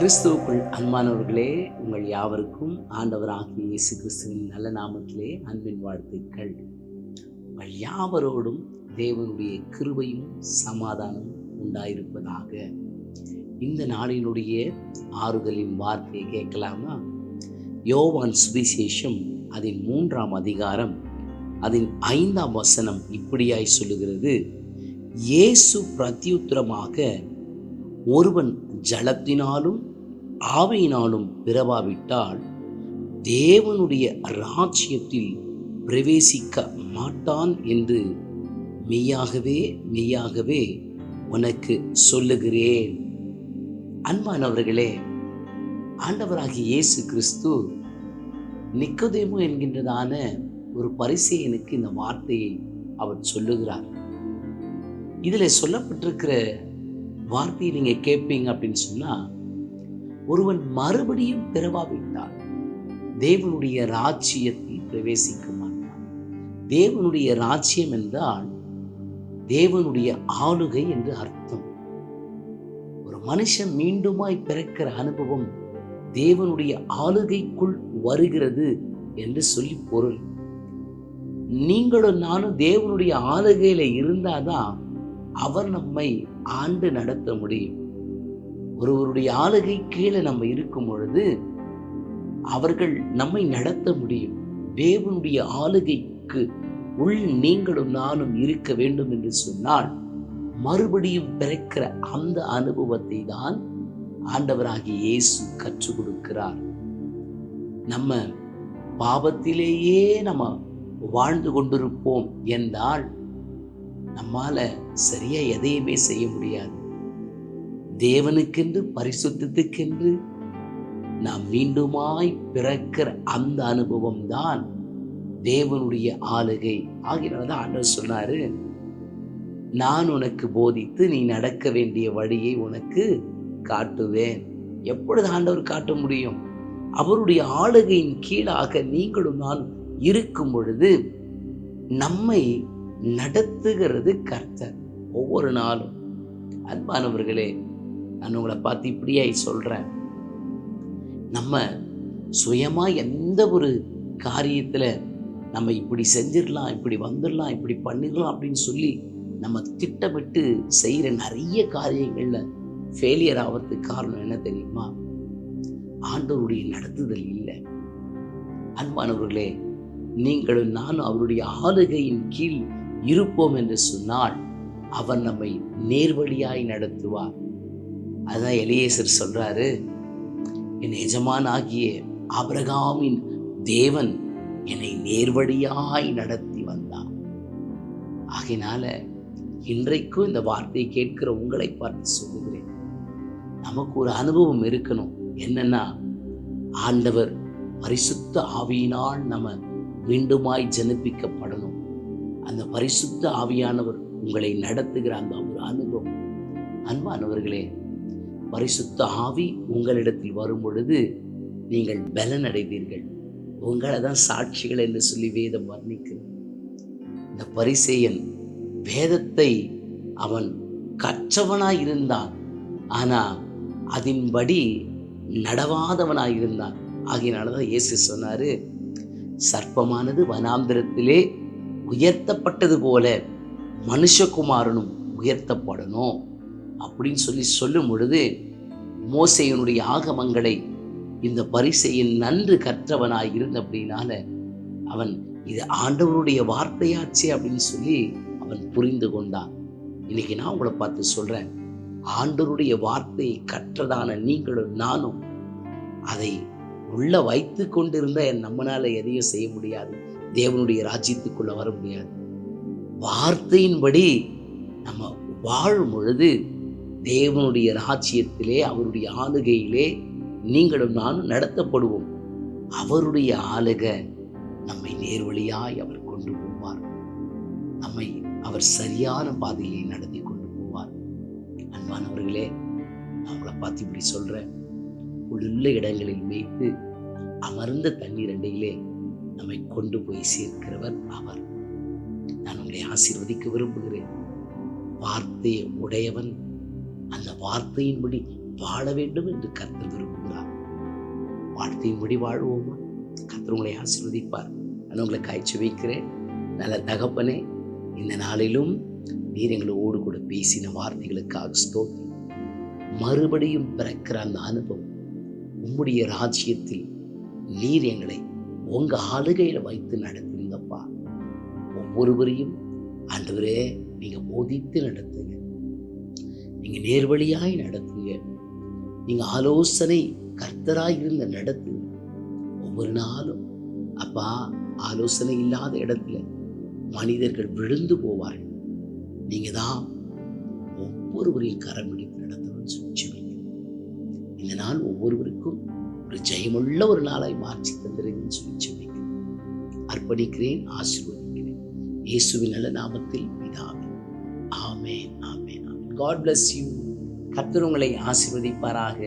கிறிஸ்துவுக்குள் அன்பானவர்களே உங்கள் யாவருக்கும் ஆண்டவராகிய இயேசு கிறிஸ்துவின் நல்ல நாமத்திலே அன்பின் வாழ்த்துக்கள். உங்கள் யாவரோடும் தேவனுடைய கிருபையும் சமாதானம் உண்டாயிருப்பதாக. இந்த நாளினுடைய ஆறுதலின் வார்த்தையை கேட்கலாமா? யோவான் சுவிசேஷம் அதன் மூன்றாம் அதிகாரம் அதன் ஐந்தாம் வசனம் இப்படியாய் சொல்லுகிறது. இயேசு பிரத்யுத்தரமாக ஒருவன் ஜலத்தினாலும் ஆவையினாலும் பிறவாவிட்டால் தேவனுடைய ராஜ்யத்தில் பிரவேசிக்க மாட்டான் என்று மெய்யாகவே மெய்யாகவே உனக்கு சொல்லுகிறேன். அன்பானவர்களே ஆண்டவராகிய இயேசு கிறிஸ்து நிக்கதேமோ என்கின்றதான ஒரு பரிசெயனுக்கு இந்த வார்த்தையை அவர் சொல்லுகிறார். இதில் சொல்லப்பட்டிருக்கிற வார்த்தையை நீங்க கேட்பீங்க அப்படின்னு சொன்னா ஒருவன் மறுபடியும் பிறவாவிட்டால் தேவனுடைய ராஜ்யத்தில் பிரவேசிக்க மாட்டான். தேவனுடைய ராஜ்யம் என்றால் தேவனுடைய ஆளுகை என்று அர்த்தம். ஒரு மனுஷன் மீண்டுமாய் பிறக்கிற அனுபவம் தேவனுடைய ஆளுகைக்குள் வருகிறது என்று சொல்லி பொருள். நீங்களும் நானும் தேவனுடைய ஆளுகையில இருந்தாதான் அவர் நம்மை ஆண்டு நடத்த முடியும். ஒருவருடைய ஆளுகை கீழே நம்ம இருக்கும் பொழுது அவர்கள் நம்மை நடத்த முடியும். தேவனுடைய ஆளுகைக்கு உள் நீங்களும் நானும் இருக்க வேண்டும் என்று சொன்னால் மறுபடியும் பிறக்கிற அந்த அனுபவத்தை தான் ஆண்டவராகிய இயேசு கற்றுக் கொடுக்கிறார். நம்ம பாவத்திலேயே நம்ம வாழ்ந்து கொண்டிருப்போம் என்றால் நம்மால சரியா எதையுமே செய்ய முடியாது. தேவனுக்கென்று பரிசுத்தத்துக்கென்று நாம் மீண்டுமாய் பிறக்கிற அந்த அனுபவம் தான் தேவனுடைய ஆளுகை. ஆகினால்தான் ஆண்டவர் சொன்னாரு நான் உனக்கு போதித்து நீ நடக்க வேண்டிய வழியை உனக்கு காட்டுவேன். எப்பொழுது ஆண்டவர் காட்ட முடியும்? அவருடைய ஆளுகையின் கீழாக நீங்களும் நான் இருக்கும் பொழுது நம்மை நடத்துகிறது கர்த்தர் ஒவ்வொரு நாளும். அன்பானவர்களே நான் உங்களை பார்த்து இப்படியாய் சொல்றேன். நம்ம சுயமா எந்த ஒரு காரியத்துல நம்ம இப்படி செஞ்சிடலாம் இப்படி வந்துடலாம் இப்படி பண்ணிடலாம் அப்படின்னு சொல்லி நம்ம திட்டமிட்டு செய்யற நிறைய காரியங்கள்ல ஃபெயிலியர் ஆகிறதுக்கு காரணம் என்ன தெரியுமா? ஆண்டவருடைய நடத்துதல் இல்லை. அன்பானவர்களே நீங்களும் நானும் அவருடைய ஆளுகையின் கீழ் இருப்போம் என்று சொன்னால் அவர் நம்மை நேர்வழியாய் நடத்துவார். அதான் எலியேசர் சொல்றாரு என் எஜமான் ஆகிய அபிரகாமின் தேவன் என்னை நேர்வழியாய் நடத்தி வந்தார். ஆகினால இன்றைக்கும் இந்த வார்த்தையை கேட்கிற உங்களை பார்த்து சொல்லுகிறேன். நமக்கு ஒரு அனுபவம் இருக்கணும். என்னன்னா ஆண்டவர் பரிசுத்த ஆவியினால் நம்ம மீண்டுமாய் ஜனிப்பிக்கப்படணும். அந்த பரிசுத்த ஆவியானவர் உங்களை நடத்துகிற அந்த ஒரு அனுபவம். அன்பானவர்களே பரிசுத்த ஆவி உங்களிடத்தில் வரும் பொழுது நீங்கள் பலன் அடைவீர்கள் உங்களை தான் சாட்சிகள் என்று சொல்லி வேதம் வர்ணிக்கிறது. இந்த பரிசேயன் வேதத்தை அவன் கற்றவனாய் இருந்தான் ஆனா அதன்படி நடவாதவனாய் இருந்தான் ஆகையினாலதான் இயேசு சொன்னாரு சர்ப்பமானது வனாந்திரத்திலே உயர்த்தப்பட்டது போல மனுஷகுமாரனும் உயர்த்தப்படணும். அப்படின்னு சொல்லி சொல்லும் பொழுது மோசையனுடைய ஆகமங்களை இந்த பரிசையின் நன்று கற்றவனாய் இருந்த அப்படின்னால அவன் இது ஆண்டவருடைய வார்த்தையாச்சே அப்படின்னு சொல்லி அவன் புரிந்து கொண்டான். இன்னைக்கு நான் உங்களை பார்த்து சொல்றேன் ஆண்டவருடைய வார்த்தையை கற்றதான நீங்களும் நானும் அதை உள்ள வைத்து கொண்டிருந்த நம்மளால எதையும் செய்ய முடியாது. தேவனுடைய ராஜ்யத்துக்குள்ள வர முடியாது. வார்த்தையின்படி நம்ம வாழும் பொழுது தேவனுடைய ராஜ்யத்திலே அவருடைய ஆளுகையிலே நீங்களும் நானும் நடத்தப்படுவோம். அவருடைய ஆளுக நம்மை நேர்வழியாய் அவர் கொண்டு போவார். நம்மை அவர் சரியான பாதையிலே நடத்தி கொண்டு போவார். அன்பானவர்களே நான் உங்களை பார்த்து இப்படி சொல்றேன். உள்ள இடங்களில் வைத்து அமர்ந்த தண்ணீர் அண்டையிலே நம்மை கொண்டு போய் சேர்க்கிறவர் அவர். நான் உங்களை ஆசீர்வதிக்க விரும்புகிறேன். வார்த்தையை உடையவன் அந்த வார்த்தையின்படி வாழ வேண்டும் என்று கர்த்தர் விரும்புகிறார். வார்த்தையின்படி வாழ்வோமா? கர்த்தர் உங்களை ஆசீர்வதிப்பார். நான் உங்களை காய்ச்சி வைக்கிறேன். நல்ல தகப்பனே இந்த நாளிலும் நீர் எங்களோடு கூட பேசின வார்த்தைகளுக்காக ஸ்தோத்தி மறுபடியும் பிறக்கிற அந்த அனுபவம் உம்முடைய ராஜ்யத்தில் நீர் எங்களை உங்க ஆளுகையில வைத்து நடத்துறீங்கப்பா ஒவ்வொருவரையும் ஆண்டவரே நீங்க போதித்து நடத்துங்க. நீங்க நேர்வழியாய் நடத்துங்க. நீங்க ஆலோசனை கர்த்தராய் இருந்த நடத்துங்க ஒவ்வொரு நாளும் அப்பா ஆலோசனை இல்லாத இடத்துல மனிதர்கள் விழுந்து போவார்கள். நீங்க தான் ஒவ்வொருவரையும் கரம் பிடித்து நடத்தணும்னு சொல்லி இந்த நாள் ஒவ்வொருவருக்கும் ஒரு ஜெயமுள்ள ஒரு நாளாய் மாற்றி தந்திருங்கன்னு சொல்லி ஜெபிக்கிறேன். அர்ப்பணிக்கிறேன் ஆசீர்வதிக்கிறேன். இயேசுவின் நல்ல நாமத்தில் பிதாவே. ஆமே ஆமே ஆமே காட் பிளஸ் யூ கர்த்தர் உங்களை ஆசீர்வதிப்பாராக.